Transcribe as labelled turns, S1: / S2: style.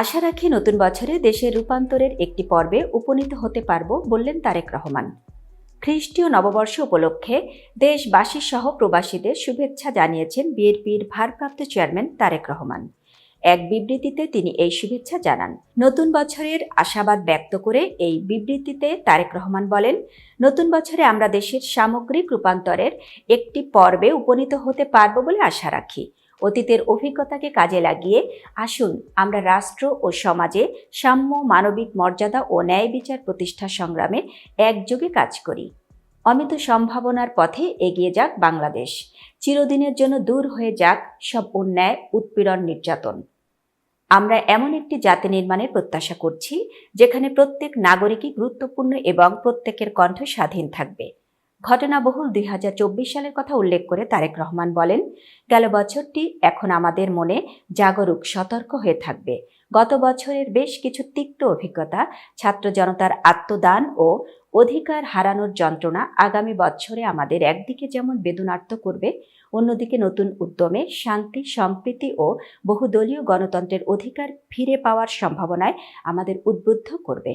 S1: আশা রাখি নতুন বছরে দেশের রূপান্তরের একটি পর্বে উপনীত হতে পারব বললেন তারেক রহমান। খ্রিস্টীয় নববর্ষ উপলক্ষে দেশবাসী সহ প্রবাসীদের শুভেচ্ছা জানিয়েছেন বিএনপির ভারপ্রাপ্ত চেয়ারম্যান তারেক রহমান। এক বিবৃতিতে তিনি এই শুভেচ্ছা জানান। নতুন বছরের আশাবাদ ব্যক্ত করে এই বিবৃতিতে তারেক রহমান বলেন, নতুন বছরে আমরা দেশের সামগ্রিক রূপান্তরের একটি পর্বে উপনীত হতে পারব বলে আশা রাখি। অতীতের অভিজ্ঞতাকে কাজে লাগিয়ে আসুন আমরা রাষ্ট্র ও সমাজে সাম্য, মানবিক মর্যাদা ও ন্যায় বিচার প্রতিষ্ঠা সংগ্রামে একযোগে কাজ করি। অমিত সম্ভাবনার পথে এগিয়ে যাক বাংলাদেশ। চিরদিনের জন্য দূর হয়ে যাক সব অন্যায়, উৎপীড়ন, নির্যাতন। আমরা এমন একটি জাতি নির্মাণের প্রত্যাশা করছি, যেখানে প্রত্যেক নাগরিকই গুরুত্বপূর্ণ এবং প্রত্যেকের কণ্ঠ স্বাধীন থাকবে। ঘটনাবহুল দুই হাজার চব্বিশ সালের কথা উল্লেখ করে তারেক রহমান বলেন, গেল বছরটি এখন আমাদের মনে জাগরুক, সতর্ক হয়ে থাকবে। গত বছরের বেশ কিছু তিক্ত অভিজ্ঞতা, ছাত্র জনতার আত্মদান ও অধিকার হারানোর যন্ত্রণা আগামী বছরে আমাদের একদিকে যেমন বেদনার্ত করবে, অন্যদিকে নতুন উদ্যমে শান্তি, সম্প্রীতি ও বহুদলীয় গণতন্ত্রের অধিকার ফিরে পাওয়ার সম্ভাবনায় আমাদের উদ্বুদ্ধ করবে।